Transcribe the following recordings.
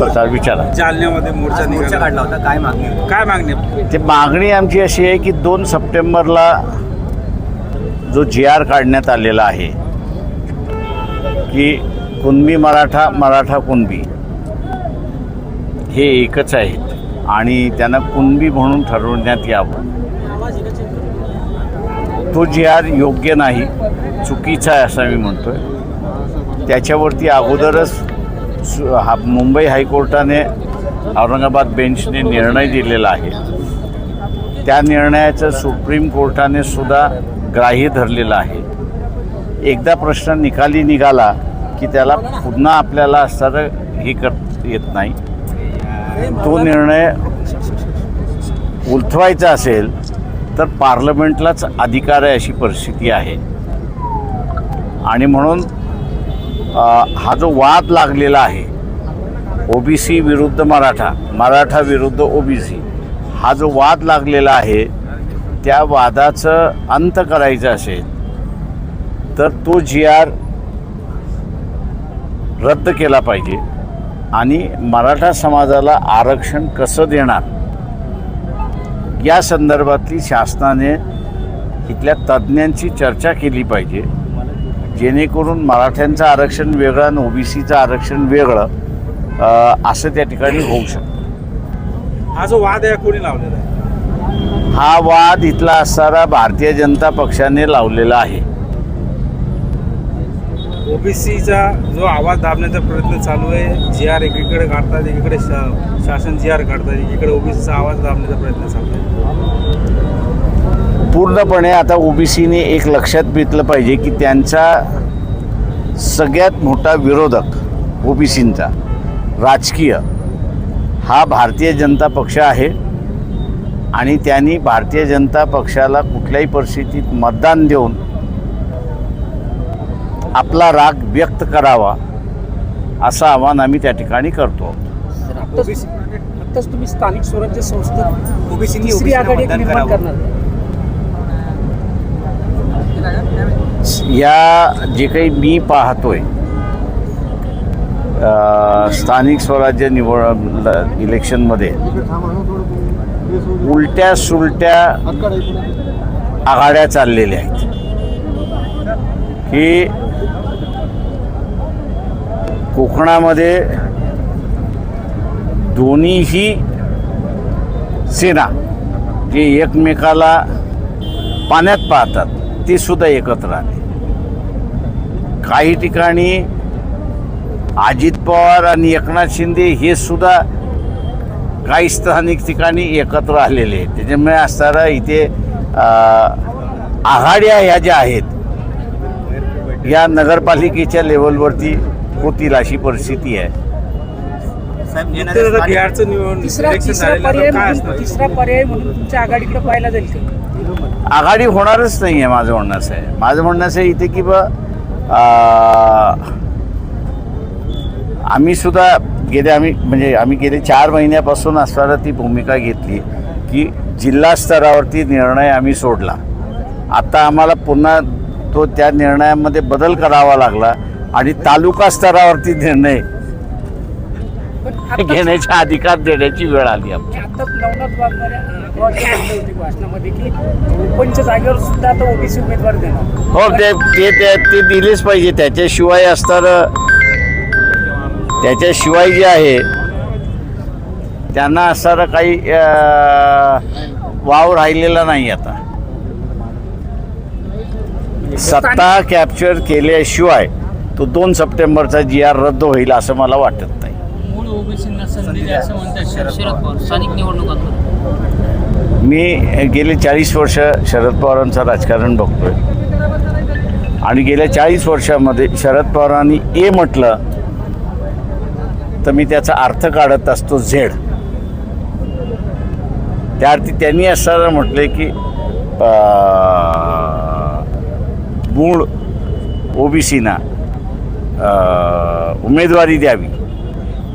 तर विचारा. जालन्यामध्ये मोर्चा मोर्चा निघाला. काढला होता. काय मागणी? काय मागणी आहे? ते मागणी आमची अशी आहे की दोन सप्टेंबरला जो जी आर काढण्यात आलेला आहे की कुणबी मराठा मराठा कुणबी हे एकच आहेत. आणि त्यांना कुणबी म्हणून ठरवण्यात यावं. तो जी आर योग्य नाही चुकीचा आहे असं मी म्हणतोय. त्याच्यावरती अगोदरच हा मुंबई हायकोर्टाने औरंगाबाद बेंचने निर्णय दिलेला आहे. त्या निर्णयाचं सुप्रीम कोर्टाने सुद्धा ग्राह्य धरलेलं आहे. एकदा प्रश्न निकाली निघाला की त्याला पुन्हा आपल्याला असणारं हे कर येत नाही. तो निर्णय उलथवायचा असेल तर पार्लमेंटलाच अधिकार आहे अशी परिस्थिती आहे. आणि म्हणून हा जो वाद लागलेला आहे ओबीसी विरुद्ध मराठा मराठा विरुद्ध ओबीसी हा जो वाद लागलेला आहे त्या वादाचं अंत करायचं असेल तर तो जी आर रद्द केला पाहिजे आणि मराठा समाजाला आरक्षण कसं देणार? या संदर्भातली शासनाने इथल्या तज्ज्ञांची चर्चा केली पाहिजे. जेणेकरून मराठ्यांचं आरक्षण वेगळं आणि ओबीसीचं आरक्षण वेगळं असं त्या ठिकाणी होऊ शकतं. हा जो वाद आहे कोणी लावलेला आहे? हा वाद इथला असणारा भारतीय जनता पक्षाने लावलेला आहे. ओबीसीचा जो आवाज दाबण्याचा प्रयत्न चालू आहे जी आर एकीकडे काढतात एकीकडे शा- शासन जी आर काढतात एकीकडे ओबीसीचा आवाज दाबण्याचा प्रयत्न चालू आहे. पूर्णपणे आता ओबीसीने एक लक्षात घेतलं पाहिजे की त्यांचा सगळ्यात मोठा विरोधक ओबीसींचा राजकीय हा भारतीय जनता पक्ष आहे. आणि त्यांनी भारतीय जनता पक्षाला कुठल्याही परिस्थितीत मतदान देऊन आपला राग व्यक्त करावा असं आवाहन आम्ही त्या ठिकाणी करतो. आत्ताच तुम्ही स्थानिक स्वराज्य संस्था ओबीसीला आघाडी निर्माण. करणार. या जे काही मी पाहतोय स्थानिक स्वराज्य निवड ल- इलेक्शनमध्ये उलट्या सुलट्या आघाड्या चाललेल्या आहेत. की कोकणामध्ये दोन्हीही सेना जे एकमेकाला पाण्यात पाहतात ते सुद्धा एकत्र आले. काही ठिकाणी अजित पवार आणि एकनाथ शिंदे हे सुद्धा काही स्थानिक ठिकाणी एकत्र आलेले आहेत. त्याच्यामुळे असणारा इथे आघाड्या ह्या ज्या आहेत या नगरपालिकेच्या लेवलवरती होतील अशी परिस्थिती आहे. तिसरा पर्याय म्हणून तुमच्या आघाडीकडे पाहायला जाईल आघाडी होणारच नाही आहे माझं म्हणणं असं आहे. माझं म्हणणं असं आहे इथे की बा आम्ही सुद्धा गेले आम्ही म्हणजे आम्ही गेले चार महिन्यापासून असताना ती भूमिका घेतली की जिल्हा स्तरावरती निर्णय आम्ही सोडला. आता आम्हाला पुन्हा तो त्या निर्णयामध्ये बदल करावा लागला आणि तालुका स्तरावरती निर्णय घेण्याचा अधिकार देण्याची वेळ आली आमची. आत्ताच नवनाथ वाघमारे वाघमारे म्हणले होते भाषणामध्ये की ओपनच्या जागेवर सुद्धा आता ओबीसी उमेदवार देणार. हो ते ते ते ते दिलेच पाहिजे. त्याच्याशिवाय असतं त्याच्याशिवाय जे आहे त्यांना असणारं काही अं, वाव राहिलेला नाही आता. सत्ता कॅप्चर केल्याशिवाय तो दोन सप्टेंबरचा जी आर रद्द होईल असं मला वाटत नाही. ओबीसींना संधी द्या. असं म्हणतात? शर- शरद पवार. स्थानिक निवडणुकांमध्ये मी गेले चाळीस वर्ष शरद पवारांचं राजकारण बघतोय. आणि गेल्या चाळीस वर्षामध्ये शरद पवारांनी ए म्हटलं तर मी त्याचा अर्थ काढत असतो झेड. त्या अर्थी त्यांनी असं म्हटलं की मूळ ओबीसीना उमेदवारी द्यावी.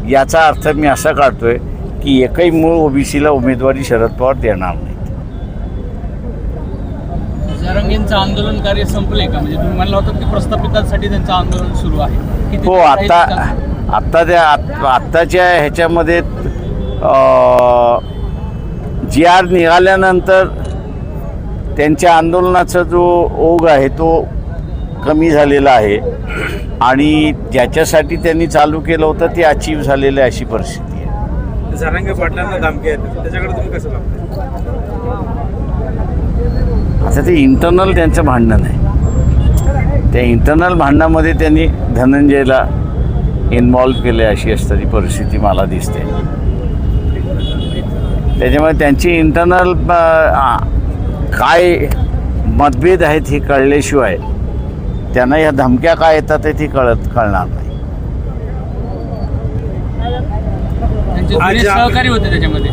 याचा अर्थ मी असा काढतोय की एकही मूळ ओबीसीला उमेदवारी शरद पवार देणार जरंगेंचं आंदोलन कार्य संपलंय का? म्हणजे तुम्ही म्हणला होता की प्रस्थापितांसाठी त्यांचं आंदोलन सुरू आहे. हो आता? आत्ता त्या आत- आत्ताच्या ह्याच्यामध्ये जी आर निघाल्यानंतर त्यांच्या आंदोलनाचा जो ओघ आहे तो कमी झालेला आहे. आणि ज्याच्यासाठी त्यांनी चालू केलं होतं ते अचीव झालेलं आहे अशी परिस्थिती आहे. जरांगे पाटलांना धमकी त्याच्याकडे तुम्ही कसं आता ते इंटरनल त्यांचं भांडण आहे त्या इंटरनल भांडणामध्ये त्यांनी धनंजयला इन्व्हॉल्व केले अशी असणारी परिस्थिती मला दिसते. त्याच्यामुळे त्यांची इंटरनल काय मतभेद आहेत हे कळल्याशिवाय त्यांना ह्या धमक्या काय येतात ते ती कळत कळणार नाही. त्यांचे आज जुने आप- सहकारी होते त्याच्यामध्ये.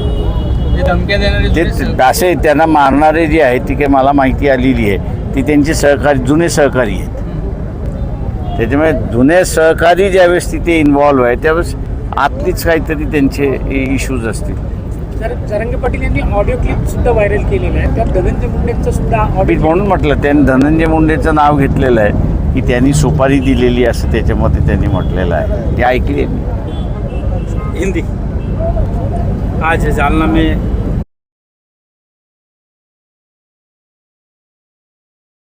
जे धमक्या देणारे जुने ते. असे त्यांना मारणारे जे आहेत ती काही मला माहिती आलेली आहे. ती त्यांची सहकारी जुने सहकारी आहेत. त्याच्यामुळे जुने सहकारी ज्यावेळेस तिथे इन्व्हॉल्व आहे त्यावेळेस आतलीच काहीतरी त्यांचे इश्यूज असतील. तर जरंगे पाटील यांनी ऑडिओ क्लिप सुद्धा व्हायरल केलेलं आहे. त्यात धनंजय मुंडेंचं सुद्धा ऑडिओ म्हणून म्हटलं त्यांनी धनंजय मुंडेचं नाव घेतलेलं आहे की त्यांनी सुपारी दिलेली असं त्याच्यामध्ये त्यांनी म्हटलेलं आहे. ते ऐकली हिंदी. आज जालना में